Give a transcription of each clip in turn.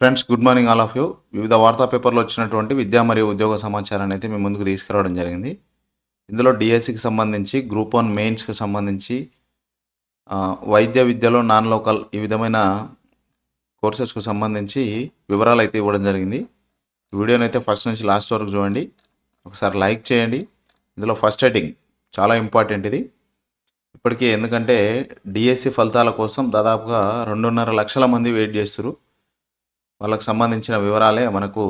Friends good morning all of you వివిధ వార్తా పేపర్లో వచ్చినటువంటి విద్యా మరియు ఉద్యోగ సమాచారాన్ని అయితే మేము ముందుకు తీసుకురావడం జరిగింది. ఇందులో డిఎస్సికి సంబంధించి గ్రూప్ వన్ మెయిన్స్కి సంబంధించి వైద్య విద్యలో నాన్ లోకల్ ఈ విధమైన కోర్సెస్కు సంబంధించి వివరాలు అయితే ఇవ్వడం జరిగింది. వీడియోని అయితే ఫస్ట్ నుంచి లాస్ట్ వరకు చూడండి. ఒకసారి లైక్ చేయండి. ఇందులో ఫస్ట్ హెడ్డింగ్ చాలా ఇంపార్టెంట్ ఇది. ఇప్పటికీ ఎందుకంటే డిఎస్సి ఫలితాల కోసం దాదాపుగా రెండున్నర లక్షల మంది వెయిట్ చేస్తారు వాళ్ళకు సంబంధించిన వివరాలే మనకు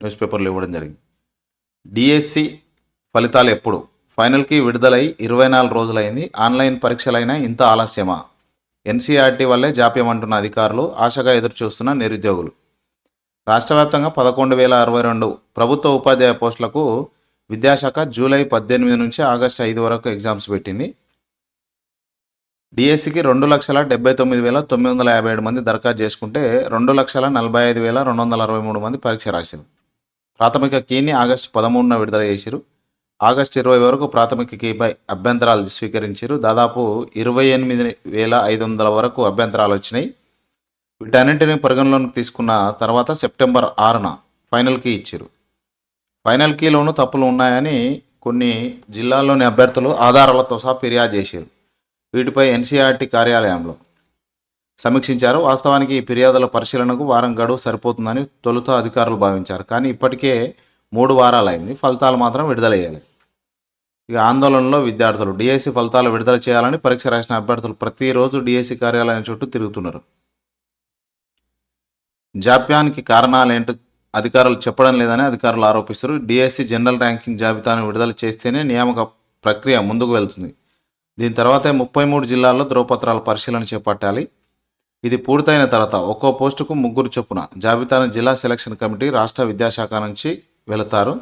న్యూస్ పేపర్లు ఇవ్వడం జరిగింది. డిఎస్సి ఫలితాలు ఎప్పుడు? ఫైనల్కి విడుదలై ఇరవై నాలుగు రోజులైంది. ఆన్లైన్ పరీక్షలైనా ఇంత ఆలస్యమా? ఎన్సీఆర్టీ వల్లే జాప్యం అంటున్న అధికారులు ఆశగా ఎదురుచూస్తున్న నిరుద్యోగులు. రాష్ట్ర వ్యాప్తంగా పదకొండు వేల అరవై రెండు ప్రభుత్వ ఉపాధ్యాయ పోస్టులకు విద్యాశాఖ జూలై పద్దెనిమిది నుంచి ఆగస్టు ఐదు వరకు ఎగ్జామ్స్ పెట్టింది. డిఎస్సికి రెండు లక్షల డెబ్బై తొమ్మిది వేల తొమ్మిది వందల యాభై ఏడు మంది దరఖాస్తు చేసుకుంటే రెండు లక్షల నలభై ఐదు వేల రెండు వందల అరవై మూడు మంది పరీక్ష రాశారు. ప్రాథమిక కీని ఆగస్టు పదమూడున విడుదల చేశారు. ఆగస్టు ఇరవై వరకు ప్రాథమిక కీపై అభ్యంతరాలు స్వీకరించారు. దాదాపు ఇరవై ఎనిమిది వేల ఐదు వందల వరకు అభ్యంతరాలు వచ్చినాయి. వీటన్నింటిని పరిగణలోకి తీసుకున్న తర్వాత సెప్టెంబర్ ఆరున ఫైనల్ కీ ఇచ్చారు. ఫైనల్ కీలోనూ తప్పులు ఉన్నాయని కొన్ని జిల్లాల్లోని అభ్యర్థులు ఆధారాలతో సహా ఫిర్యాదు చేశారు. వీటిపై ఎన్సీఆర్టీ కార్యాలయంలో సమీక్షించారు. వాస్తవానికి ఈ ఫిర్యాదుల పరిశీలనకు వారం గడువు సరిపోతుందని తొలుత అధికారులు భావించారు. కానీ ఇప్పటికే మూడు వారాలైంది. ఫలితాలు మాత్రం విడుదలయ్యాలి ఇక ఆందోళనలో విద్యార్థులు డిఎస్సి ఫలితాలు విడుదల చేయాలని పరీక్ష రాసిన అభ్యర్థులు ప్రతిరోజు డిఎస్సి కార్యాలయం చుట్టూ తిరుగుతున్నారు. జాప్యానికి కారణాలేంటో అధికారులు చెప్పడం లేదని అధికారులు ఆరోపిస్తారు డిఎస్సి జనరల్ ర్యాంకింగ్ జాబితాను విడుదల చేస్తేనే నియామక ప్రక్రియ ముందుకు వెళ్తుంది. దీని తర్వాత ముప్పై మూడు జిల్లాల్లో ధ్రువపత్రాల పరిశీలన చేపట్టాలి. ఇది పూర్తయిన తర్వాత ఒక్కో పోస్టుకు ముగ్గురు చొప్పున జాబితాను జిల్లా సెలక్షన్ కమిటీ రాష్ట్ర విద్యాశాఖ నుంచి వెళతారు.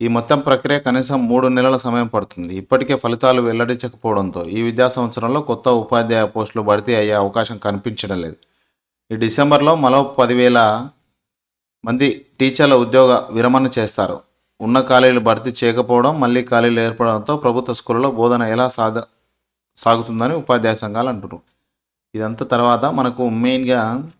ఈ మొత్తం ప్రక్రియ కనీసం మూడు నెలల సమయం పడుతుంది. ఇప్పటికే ఫలితాలు వెల్లడించకపోవడంతో ఈ విద్యా సంవత్సరంలో కొత్త ఉపాధ్యాయ పోస్టులు భర్తీ అయ్యే అవకాశం కనిపించడం లేదు. ఈ డిసెంబర్లో మరో పదివేల మంది టీచర్ల ఉద్యోగ విరమణ చేస్తారు. ఉన్న ఖాళీలు భర్తీ చేయకపోవడం మళ్ళీ ఖాళీలు ఏర్పడడంతో ప్రభుత్వ స్కూళ్ళలో బోధన ఎలా సాగ సాగుతుందని ఉపాధ్యాయ సంఘాలు అంటున్నారు. ఇదంతా తర్వాత మనకు మెయిన్గా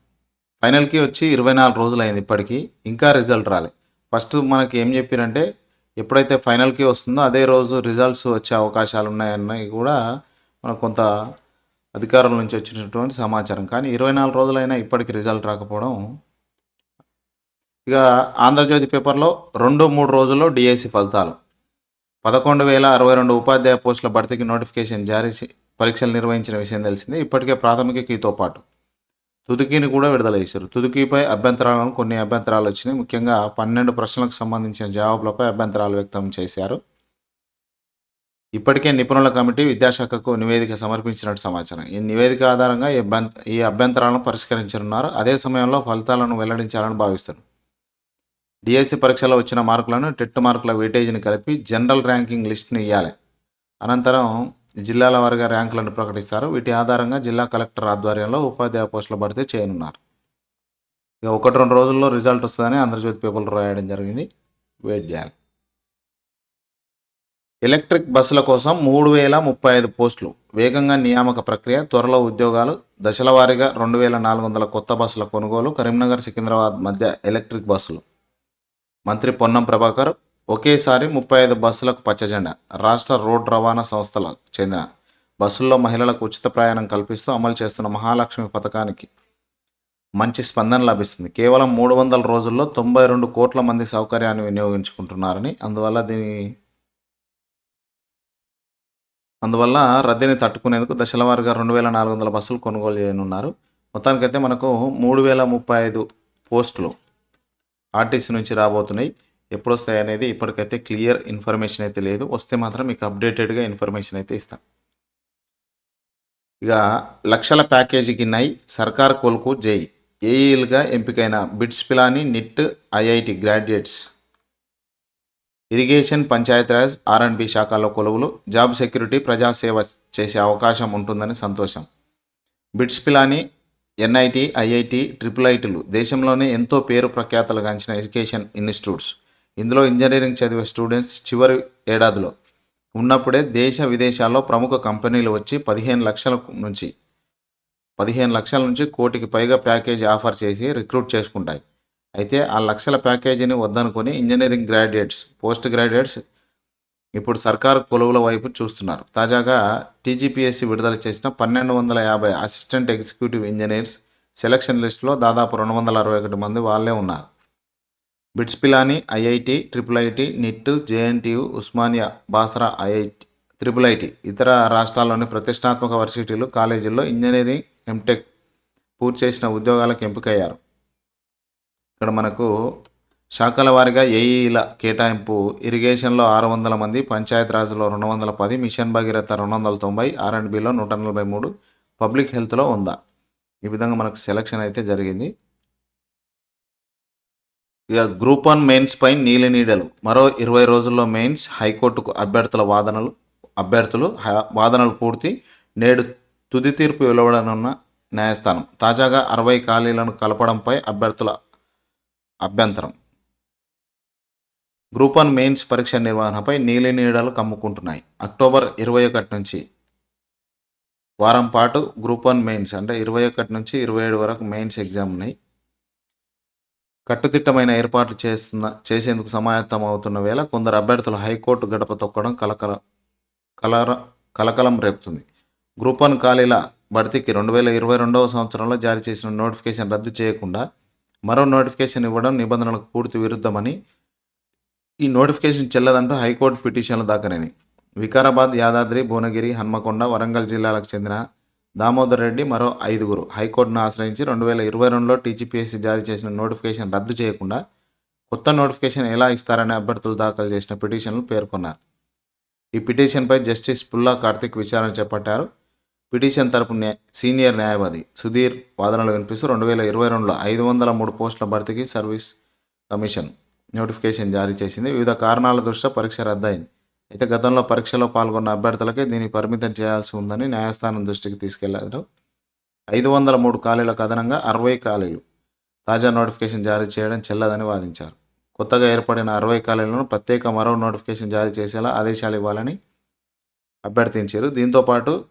ఫైనల్కి వచ్చి ఇరవై నాలుగు రోజులు అయింది ఇప్పటికీ. ఇంకా రిజల్ట్ రాలే. ఫస్ట్ మనకి ఏం చెప్పారంటే ఎప్పుడైతే ఫైనల్కి వస్తుందో అదే రోజు రిజల్ట్స్ వచ్చే అవకాశాలు ఉన్నాయన్నవి కూడా మనకు కొంత అధికారుల నుంచి వచ్చినటువంటి సమాచారం. కానీ ఇరవై నాలుగు రోజులైనా ఇప్పటికి రిజల్ట్ రాకపోవడం ఇక ఆంధ్రజ్యోతి పేపర్లో రెండు మూడు రోజుల్లో డిఎస్సి ఫలితాలు. పదకొండు వేల అరవై రెండు ఉపాధ్యాయ పోస్టుల భర్తీకి నోటిఫికేషన్ జారీ పరీక్షలు నిర్వహించిన విషయం తెలిసింది. ఇప్పటికే ప్రాథమిక కీతో పాటు తుదికీని కూడా విడుదల చేశారు. తుదికీపై అభ్యంతరాలను కొన్ని అభ్యంతరాలు వచ్చినాయి. ముఖ్యంగా పన్నెండు ప్రశ్నలకు సంబంధించిన జవాబులపై అభ్యంతరాలు వ్యక్తం చేశారు. ఇప్పటికే నిపుణుల కమిటీ విద్యాశాఖకు నివేదిక సమర్పించినట్టు సమాచారం. ఈ నివేదిక ఆధారంగా ఈ అభ్యంతరాలను పరిష్కరించనున్నారు. అదే సమయంలో ఫలితాలను వెల్లడించాలని భావిస్తారు డిఎస్సి పరీక్షలో వచ్చిన మార్కులను టెట్ మార్కుల వెయిటేజీని కలిపి జనరల్ ర్యాంకింగ్ లిస్ట్ని ఇవ్వాలి అనంతరం జిల్లాల వారీగా ర్యాంకులను ప్రకటిస్తారు. వీటి ఆధారంగా జిల్లా కలెక్టర్ ఆధ్వర్యంలో ఉపాధ్యాయ పోస్టుల భర్తీ చేయనున్నారు. ఇక ఒకటి రెండు రోజుల్లో రిజల్ట్ వస్తుందని ఆంధ్రజ్యోతి పేపర్లు రాయడం జరిగింది. వెయిట్ చేయాలి. ఎలక్ట్రిక్ బస్సుల కోసం మూడు వేల ముప్పై ఐదు పోస్టులు. వేగంగా నియామక ప్రక్రియ త్వరలో ఉద్యోగాలు దశల వారీగా రెండు వేల నాలుగు వందల కొత్త బస్సుల కొనుగోలు కరీంనగర్ సికింద్రాబాద్ మధ్య ఎలక్ట్రిక్ బస్సులు. మంత్రి పొన్నం ప్రభాకర్ ఒకేసారి ముప్పై ఐదు బస్సులకు పచ్చజెండా రాష్ట్ర రోడ్ రవాణా సంస్థలకు చెందిన బస్సుల్లో మహిళలకు ఉచిత ప్రయాణం కల్పిస్తూ అమలు చేస్తున్న మహాలక్ష్మి పథకానికి మంచి స్పందన లభిస్తుంది. కేవలం మూడు వందల రోజుల్లో తొంభై రెండు కోట్ల మంది సౌకర్యాన్ని వినియోగించుకుంటున్నారని అందువల్ల దీని అందువల్ల రద్దీని తట్టుకునేందుకు దశలవారీగా రెండు వేల నాలుగు వందల బస్సులు కొనుగోలు చేయనున్నారు. మొత్తానికైతే మనకు మూడు వేల ముప్పై ఐదు పోస్టులు ఆర్టీసీ నుంచి రాబోతున్నాయి. ఎప్పుడు వస్తాయి అనేది ఇప్పటికైతే క్లియర్ ఇన్ఫర్మేషన్ అయితే లేదు. వస్తే మాత్రం మీకు అప్డేటెడ్గా ఇన్ఫర్మేషన్ అయితే ఇస్తాం. ఇక లక్షల ప్యాకేజీకి నై సర్కార్ కొలుకు జై. ఏఈలుగా ఎంపికైన BITS Pilani NIT IIT graduates. Irrigation Panchayati Raj R శాఖలో కొలువులు జాబ్ సెక్యూరిటీ ప్రజాసేవ చేసే అవకాశం ఉంటుందని సంతోషం. BITS Pilani NIT IIT triple ఐటీలు దేశంలోనే ఎంతో పేరు ప్రఖ్యాతలు గాంచిన ఎడ్యుకేషన్ ఇన్స్టిట్యూట్స్. ఇందులో ఇంజనీరింగ్ చదివే స్టూడెంట్స్ చివరి ఏడాదిలో. ఉన్నప్పుడే దేశ విదేశాల్లో ప్రముఖ కంపెనీలు వచ్చి పదిహేను లక్షల నుంచి పదిహేను లక్షల నుంచి కోటికి పైగా ప్యాకేజీ ఆఫర్ చేసి రిక్రూట్ చేసుకుంటాయి. అయితే ఆ లక్షల ప్యాకేజీని వద్దనుకొని ఇంజనీరింగ్ గ్రాడ్యుయేట్స్ పోస్ట్ గ్రాడ్యుయేట్స్ ఇప్పుడు సర్కారు కొలువుల వైపు చూస్తున్నారు. తాజాగా టీజీపీఎస్సీ విడుదల చేసిన పన్నెండు వందల యాభై అసిస్టెంట్ ఎగ్జిక్యూటివ్ ఇంజనీర్స్ సెలక్షన్ లిస్టులో దాదాపు రెండు వందల అరవై ఒకటి మంది వాళ్ళే ఉన్నారు. BITS Pilani IIT triple IT NIT JNTU Osmania Basara IIT triple IT ఇతర రాష్ట్రాల్లోని ప్రతిష్టాత్మక వర్సిటీలు కాలేజీల్లో ఇంజనీరింగ్ ఎంటెక్ పూర్తి చేసిన ఉద్యోగాలకు ఎంపికయ్యారు. ఇక్కడ మనకు శాఖల వారీగా ఏఈల కేటాయింపు. ఇరిగేషన్లో ఆరు వందల మంది పంచాయతీరాజ్లో రెండు వందల పది మిషన్ భగీరథ రెండు వందల తొంభై ఆర్ అండ్ బిలో నూట నలభై మూడు పబ్లిక్ హెల్త్లో ఉందా? ఈ విధంగా మనకు సెలక్షన్ అయితే జరిగింది. ఇక గ్రూప్ వన్ మెయిన్స్ పై నీలి నీడలు. మరో ఇరవై రోజుల్లో మెయిన్స్ హైకోర్టుకు అభ్యర్థుల వాదనలు అభ్యర్థులు వాదనలు పూర్తి. నేడు తుది తీర్పు వెలువడనున్న న్యాయస్థానం. తాజాగా అరవై ఖాళీలను కలపడంపై అభ్యర్థుల అభ్యంతరం. గ్రూప్ వన్ మెయిన్స్ పరీక్ష నిర్వహణపై నీలి నీడలు కమ్ముకుంటున్నాయి. అక్టోబర్ ఇరవై ఒకటి నుంచి వారం పాటు గ్రూప్ వన్ మెయిన్స్ అంటే ఇరవై ఒకటి నుంచి ఇరవై ఏడు వరకు మెయిన్స్ ఎగ్జామ్ ఉన్నాయి. కట్టుదిట్టమైన ఏర్పాట్లు చేస్తున్న చేసేందుకు సమాయత్తం అవుతున్న వేళ కొందరు అభ్యర్థులు హైకోర్టు గడప తొక్కడం కలకల కలర కలకలం రేపుతుంది. గ్రూప్ వన్ ఖాళీల భర్తీకి రెండు వేల ఇరవై రెండవ సంవత్సరంలో జారీ చేసిన నోటిఫికేషన్ రద్దు చేయకుండా మరో నోటిఫికేషన్ ఇవ్వడం నిబంధనలకు పూర్తి విరుద్ధమని ఈ నోటిఫికేషన్ చెల్లదంటూ హైకోర్టు పిటిషన్లు దాఖలైనవి వికారాబాద్ యాదాద్రి భువనగిరి హన్మకొండ వరంగల్ జిల్లాలకు చెందిన దామోదర్ రెడ్డి మరో ఐదుగురు. హైకోర్టును ఆశ్రయించి రెండు వేల ఇరవై రెండులో టీజీపీఎస్సీ జారీ చేసిన నోటిఫికేషన్ రద్దు చేయకుండా కొత్త నోటిఫికేషన్ ఎలా ఇస్తారని అభ్యర్థులు దాఖలు చేసిన పిటిషన్లు పేర్కొన్నారు. ఈ పిటిషన్పై జస్టిస్ పుల్లా కార్తిక్ విచారణ చేపట్టారు. పిటిషన్ తరపు న్యా సీనియర్ న్యాయవాది సుధీర్ వాదనలు వినిపిస్తూ రెండు వేల ఇరవై రెండులో ఐదు వందల మూడు పోస్టుల భర్తీకి సర్వీస్ కమిషన్ నోటిఫికేషన్ జారీ చేసింది. వివిధ కారణాల దృష్ట్యా పరీక్ష రద్దయింది. అయితే గతంలో పరీక్షలో పాల్గొన్న అభ్యర్థులకే దీన్ని పరిమితం చేయాల్సి ఉందని న్యాయస్థానం దృష్టికి తీసుకెళ్ళారు. ఐదు వందల మూడు ఖాళీలకు అదనంగా అరవై ఖాళీలు తాజా నోటిఫికేషన్ జారీ చేయడం చెల్లదని వాదించారు. కొత్తగా ఏర్పడిన అరవై ఖాళీలను ప్రత్యేక మరో నోటిఫికేషన్ జారీ చేసేలా ఆదేశాలు ఇవ్వాలని అభ్యర్థించారు. దీంతో పాటు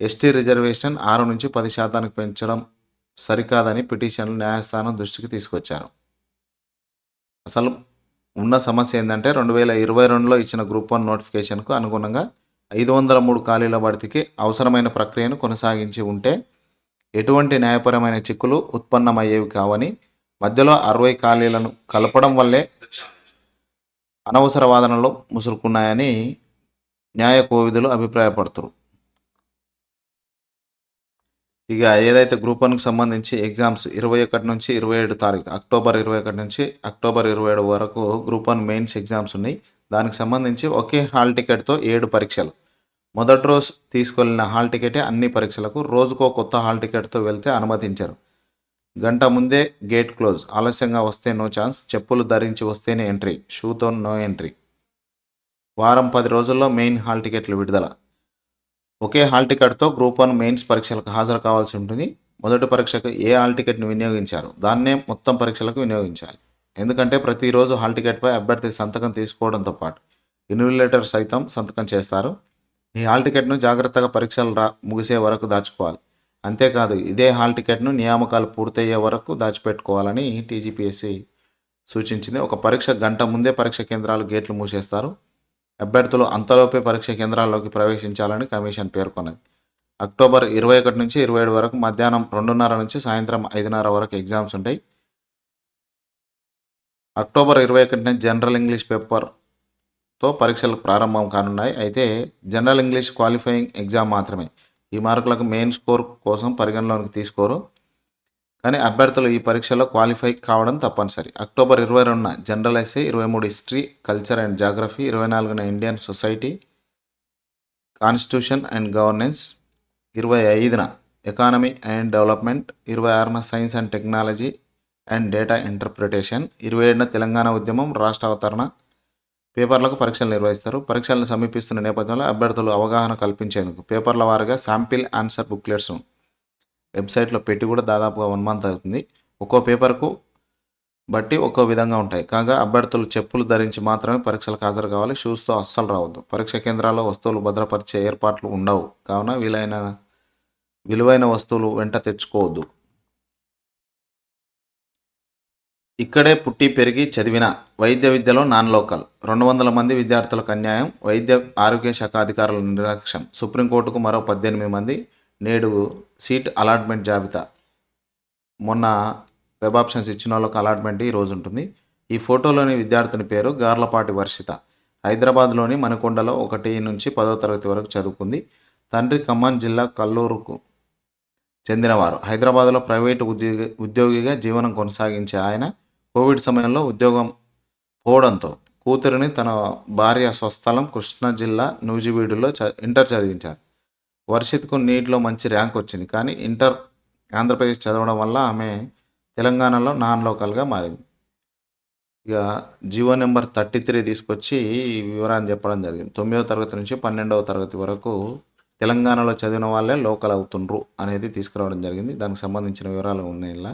ఎస్టీ రిజర్వేషన్ ఆరు నుంచి పది శాతానికి పెంచడం సరికాదని పిటిషన్లు న్యాయస్థానం దృష్టికి తీసుకొచ్చారు. అసలు ఉన్న సమస్య ఏంటంటే రెండు వేల ఇరవై రెండులో ఇచ్చిన గ్రూప్ వన్ నోటిఫికేషన్కు అనుగుణంగా ఐదు వందల మూడు ఖాళీల భర్తీకి అవసరమైన ప్రక్రియను కొనసాగించి ఉంటే ఎటువంటి న్యాయపరమైన చిక్కులు ఉత్పన్నమయ్యేవి కావని మధ్యలో అరవై ఖాళీలను కలపడం వల్లే అనవసర వాదనలు ముసురుకున్నాయని న్యాయ కోవిధులు అభిప్రాయపడుతున్నారు ఇక ఏదైతే గ్రూప్ వన్కి సంబంధించి ఎగ్జామ్స్ ఇరవై ఒకటి నుంచి ఇరవై ఏడు తారీఖు అక్టోబర్ ఇరవై ఒకటి నుంచి అక్టోబర్ ఇరవై ఏడు వరకు గ్రూప్ వన్ మెయిన్స్ ఎగ్జామ్స్ ఉన్నాయి. దానికి సంబంధించి ఒకే హాల్ టికెట్తో ఏడు పరీక్షలు. మొదటి రోజు తీసుకెళ్ళిన హాల్ టికెటే అన్ని పరీక్షలకు రోజుకో కొత్త హాల్ టికెట్తో వెళ్తే అనుమతించారు. గంట ముందే గేట్ క్లోజ్ ఆలస్యంగా వస్తే నో ఛాన్స్ చెప్పులు ధరించి వస్తేనే ఎంట్రీ షూతో నో ఎంట్రీ వారం పది రోజుల్లో మెయిన్ హాల్ టికెట్లు విడుదల. ఒకే హాల్ టికెట్తో గ్రూప్ వన్ మెయిన్స్ పరీక్షలకు హాజరు కావాల్సి ఉంటుంది. మొదటి పరీక్షకు ఏ హాల్ టికెట్ని వినియోగించారు? దాన్నే మొత్తం పరీక్షలకు వినియోగించాలి. ఎందుకంటే ప్రతిరోజు హాల్ టికెట్పై అభ్యర్థి సంతకం తీసుకోవడంతో పాటు ఇన్విలేటర్ సైతం సంతకం చేస్తారు. ఈ హాల్ టికెట్ను జాగ్రత్తగా పరీక్షలు రా ముగిసే వరకు దాచుకోవాలి. అంతేకాదు ఇదే హాల్ టికెట్ను నియామకాలు పూర్తయ్యే వరకు దాచిపెట్టుకోవాలని టీజీపీఎస్సీ సూచించింది. ఒక పరీక్ష గంట ముందే పరీక్ష కేంద్రాలు గేట్లు మూసేస్తారు. అభ్యర్థులు అంతలోపే పరీక్ష కేంద్రాల్లోకి ప్రవేశించాలని కమిషన్ పేర్కొన్నది. అక్టోబర్ ఇరవై ఒకటి నుంచి ఇరవై ఏడు వరకు మధ్యాహ్నం రెండున్నర నుంచి సాయంత్రం ఐదున్నర వరకు ఎగ్జామ్స్ ఉంటాయి. అక్టోబర్ ఇరవై ఒకటిన జనరల్ ఇంగ్లీష్ పేపర్తో పరీక్షలు ప్రారంభం కానున్నాయి. అయితే జనరల్ ఇంగ్లీష్ క్వాలిఫైయింగ్ ఎగ్జామ్ మాత్రమే. ఈ మార్కులకు మెయిన్ స్కోర్ కోసం పరిగణలోకి తీసుకోరు. కానీ అభ్యర్థులు ఈ పరీక్షలో క్వాలిఫై కావడం తప్పనిసరి. అక్టోబర్ ఇరవై రెండున జనరల్ ఎస్ఏ ఇరవై మూడు హిస్టరీ కల్చర్ అండ్ జాగ్రఫీ ఇరవై నాలుగున Indian society constitution and governance ఇరవై ఐదున ఎకానమీ అండ్ డెవలప్మెంట్ ఇరవై ఆరున science and technology and data interpretation ఇరవై ఏడున తెలంగాణ ఉద్యమం రాష్ట్ర అవతరణ పేపర్లకు పరీక్షలు నిర్వహిస్తారు. పరీక్షలను సమీపిస్తున్న నేపథ్యంలో అభ్యర్థులు అవగాహన కల్పించేందుకు పేపర్ల వారీగా శాంపిల్ ఆన్సర్ బుక్లెట్స్ వెబ్సైట్లో పెట్టి కూడా దాదాపుగా వన్ మంత్ అవుతుంది. ఒక్కో పేపర్కు బట్టి ఒక్కో విధంగా ఉంటాయి. కాగా అభ్యర్థులు చెప్పులు ధరించి మాత్రమే పరీక్షలకు హాజరు కావాలి. షూస్తో అస్సలు రావద్దు. పరీక్ష కేంద్రాల్లో వస్తువులు భద్రపరిచే ఏర్పాట్లు ఉండవు. కావున వీలైన విలువైన వస్తువులు వెంట తెచ్చుకోవద్దు. ఇక్కడే పుట్టి పెరిగి చదివిన వైద్య విద్యలో నాన్ లోకల్. రెండు వందల మంది విద్యార్థులకు అన్యాయం. వైద్య ఆరోగ్య శాఖ అధికారుల నిర్లక్ష్యం. సుప్రీంకోర్టుకు మరో పద్దెనిమిది మంది నేడు సీట్ అలాట్మెంట్ జాబితా. మొన్న వెబ్ ఆప్షన్స్ ఇచ్చిన వాళ్ళకి అలాట్మెంట్ ఈ రోజు ఉంటుంది. ఈ ఫోటోలోని విద్యార్థిని పేరు గార్లపాటి వర్షిత. హైదరాబాద్లోని మనకొండలో ఒకటి నుంచి పదో తరగతి వరకు చదువుకుంది. తండ్రి ఖమ్మం జిల్లా కల్లూరుకు చెందినవారు. హైదరాబాద్లో ప్రైవేటు ఉద్యోగి ఉద్యోగిగా జీవనం కొనసాగించే ఆయన కోవిడ్ సమయంలో ఉద్యోగం పోవడంతో కూతురిని తన భార్య స్వస్థలం కృష్ణా జిల్లా నూజివీడులో చ ఇంటర్ చదివించారు. వర్షిత్కు నీటిలో మంచి ర్యాంక్ వచ్చింది. కానీ ఇంటర్ ఆంధ్రప్రదేశ్ చదవడం వల్ల ఆమె తెలంగాణలో నాన్ లోకల్గా మారింది. ఇక జియో నెంబర్ థర్టీ త్రీ తీసుకొచ్చి ఈ వివరాన్ని చెప్పడం జరిగింది. తొమ్మిదవ తరగతి నుంచి పన్నెండవ తరగతి వరకు తెలంగాణలో చదివిన వాళ్ళే లోకల్ అవుతుండ్రు అనేది తీసుకురావడం జరిగింది. దానికి సంబంధించిన వివరాలు ఉన్నాయి ఇలా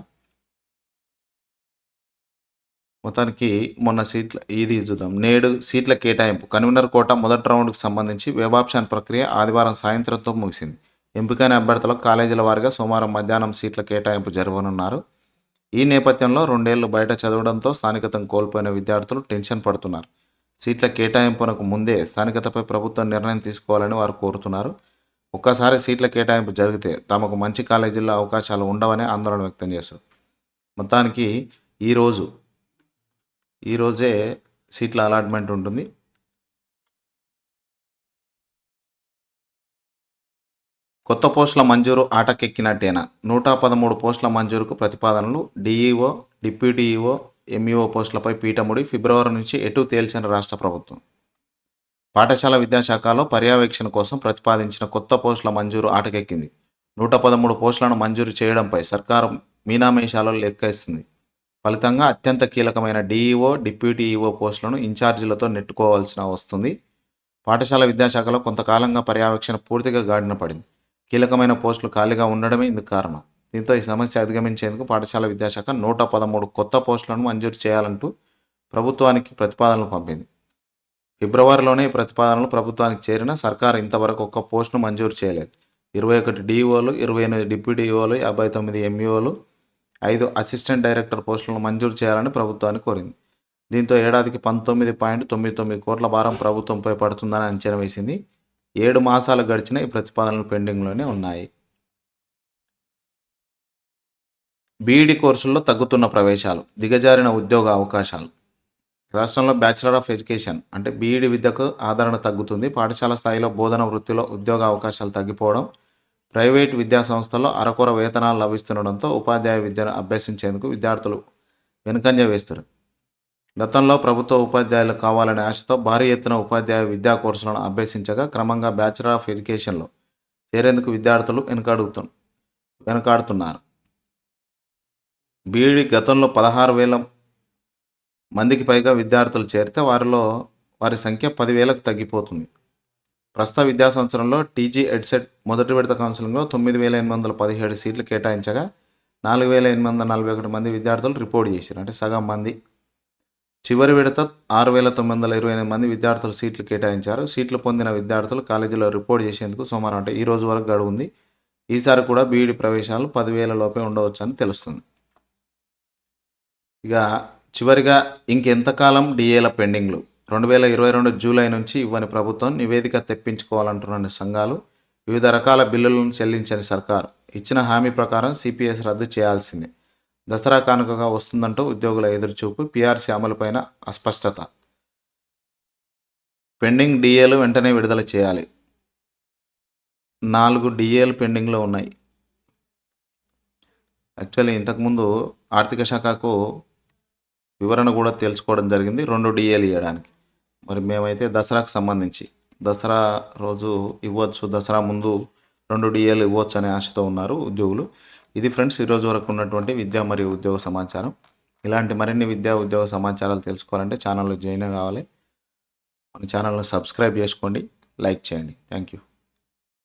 మొత్తానికి మొన్న సీట్ల ఇది చూద్దాం. నేడు సీట్ల కేటాయింపు. కన్వీనర్ కోట మొదటి రౌండ్కు సంబంధించి వెబ్ ప్రక్రియ ఆదివారం సాయంత్రంతో ముగిసింది. ఎంపికైన అభ్యర్థులకు కాలేజీల వారిగా సోమవారం మధ్యాహ్నం సీట్ల కేటాయింపు జరగనున్నారు. ఈ నేపథ్యంలో రెండేళ్ళు బయట చదవడంతో స్థానికతను కోల్పోయిన విద్యార్థులు టెన్షన్ పడుతున్నారు. సీట్ల కేటాయింపునకు ముందే స్థానికతపై ప్రభుత్వం నిర్ణయం తీసుకోవాలని వారు కోరుతున్నారు. ఒక్కసారి సీట్ల కేటాయింపు జరిగితే తమకు మంచి కాలేజీల్లో అవకాశాలు ఉండవని ఆందోళన వ్యక్తం చేశారు. మొత్తానికి ఈరోజు ఈరోజే సీట్ల అలాట్మెంట్ ఉంటుంది. కొత్త పోస్టుల మంజూరు ఆటకెక్కినట్టేనా? నూట పదమూడు పోస్టుల మంజూరుకు ప్రతిపాదనలు డిఈఓ డిప్యూటీఈఓ ఎంఈఓ పోస్టులపై పీఠముడి ఫిబ్రవరి నుంచి ఎటు తేల్చిన రాష్ట్ర ప్రభుత్వం. పాఠశాల విద్యాశాఖలో పర్యవేక్షణ కోసం ప్రతిపాదించిన కొత్త పోస్టుల మంజూరు ఆటకెక్కింది. నూట పదమూడు పోస్టులను మంజూరు చేయడంపై సర్కారు మీనామేషాలలో లెక్కేస్తుంది. ఫలితంగా అత్యంత కీలకమైన డిఈఓ డిప్యూటీ ఈఓ పోస్టులను ఇన్ఛార్జీలతో నెట్టుకోవాల్సిన వస్తుంది. పాఠశాల విద్యాశాఖలో కొంతకాలంగా పర్యవేక్షణ పూర్తిగా గాడిన పడింది. కీలకమైన పోస్టులు ఖాళీగా ఉండడమే ఇందుకు కారణం. దీంతో ఈ సమస్య అధిగమించేందుకు పాఠశాల విద్యాశాఖ నూట పదమూడు కొత్త పోస్టులను మంజూరు చేయాలంటూ ప్రభుత్వానికి ప్రతిపాదనలు పంపింది. ఫిబ్రవరిలోనే ప్రతిపాదనలు ప్రభుత్వానికి చేరిన సర్కారు ఇంతవరకు ఒక్క పోస్టును మంజూరు చేయలేదు. ఇరవై ఒకటి డిఈఓలు ఇరవై ఎనిమిది డిప్యూటీ ఈఓలు యాభై తొమ్మిది ఎంఈఓలు ఐదు అసిస్టెంట్ డైరెక్టర్ పోస్టులను మంజూరు చేయాలని ప్రభుత్వాన్ని కోరింది. దీంతో ఏడాదికి పంతొమ్మిది పాయింట్ తొమ్మిది తొమ్మిది కోట్ల భారం ప్రభుత్వంపై పడుతుందని అంచనా వేసింది. ఏడు మాసాలు గడిచిన ఈ ప్రతిపాదనలు పెండింగ్లోనే ఉన్నాయి. బీఈడి కోర్సుల్లో తగ్గుతున్న ప్రవేశాలు దిగజారిన ఉద్యోగ అవకాశాలు. రాష్ట్రంలో బ్యాచిలర్ ఆఫ్ ఎడ్యుకేషన్ అంటే బీఈడి విద్యకు ఆదరణ తగ్గుతుంది. పాఠశాల స్థాయిలో బోధన వృత్తిలో ఉద్యోగ అవకాశాలు తగ్గిపోవడం ప్రైవేట్ విద్యాసంస్థల్లో అరకొర వేతనాలు లభిస్తుండడంతో ఉపాధ్యాయ విద్యను అభ్యసించేందుకు విద్యార్థులు వెనుకంజ వేస్తారు. గతంలో ప్రభుత్వ ఉపాధ్యాయులు కావాలనే ఆశతో భారీ ఎత్తున ఉపాధ్యాయ విద్యా కోర్సులను అభ్యసించగా క్రమంగా బ్యాచిలర్ ఆఫ్ ఎడ్యుకేషన్లో చేరేందుకు విద్యార్థులు వెనుకాడుతు వెనుకాడుతున్నారు. బీఈడి గతంలో పదహారు వేల మందికి పైగా విద్యార్థులు చేరితే వారిలో వారి సంఖ్య పదివేలకు తగ్గిపోతుంది. ప్రస్తుత విద్యా సంవత్సరంలో టీజీ ఎడ్సెట్ మొదటి విడత కౌన్సిలింగ్లో తొమ్మిది వేల ఎనిమిది వందల పదిహేడు సీట్లు కేటాయించగా నాలుగు వేల ఎనిమిది వందల నలభై ఒకటి మంది విద్యార్థులు రిపోర్ట్ చేశారు. అంటే సగం మంది. చివరి విడత ఆరు వేల తొమ్మిది వందల ఇరవై ఎనిమిది మంది విద్యార్థులు సీట్లు కేటాయించారు. సీట్లు పొందిన విద్యార్థులు కాలేజీలో రిపోర్ట్ చేసేందుకు సోమవారం అంటే ఈ రోజు వరకు గడువు ఉంది ఈసారి కూడా బీఈడి ప్రవేశాలు పదివేల లోపే ఉండవచ్చు అని తెలుస్తుంది. ఇక చివరిగా ఇంకెంతకాలం డిఏల పెండింగ్లు? రెండు వేల ఇరవై రెండు జూలై నుంచి ఇవ్వని ప్రభుత్వం నివేదిక తెప్పించుకోవాలంటున్న సంఘాలు వివిధ రకాల బిల్లులను చెల్లించని సర్కారు. ఇచ్చిన హామీ ప్రకారం సిపిఎస్ రద్దు చేయాల్సిందే. దసరా కానుకగా వస్తుందంటూ ఉద్యోగుల ఎదురుచూపు పీఆర్సీ అమలుపైన అస్పష్టత. పెండింగ్ డిఏలు వెంటనే విడుదల చేయాలి. నాలుగు డిఏలు పెండింగ్లో ఉన్నాయి. యాక్చువల్లీ ఇంతకుముందు ఆర్థిక శాఖకు వివరణ కూడా తెలుసుకోవడం జరిగింది. రెండు డిఏలు ఇవ్వడానికి. మరి మేమైతే దసరాకు సంబంధించి దసరా రోజు ఇవ్వచ్చు దసరా ముందు రెండు డిఏలు ఇవ్వచ్చు అనే ఆశతో ఉన్నారు ఉద్యోగులు. ఇది ఫ్రెండ్స్ ఈరోజు వరకు ఉన్నటువంటి విద్యా మరియు ఉద్యోగ సమాచారం. ఇలాంటి మరిన్ని విద్యా ఉద్యోగ సమాచారాలు తెలుసుకోవాలంటే ఛానల్లో జాయిన్ కావాలి. మన ఛానల్ని సబ్స్క్రైబ్ చేసుకోండి లైక్ చేయండి. Thank you.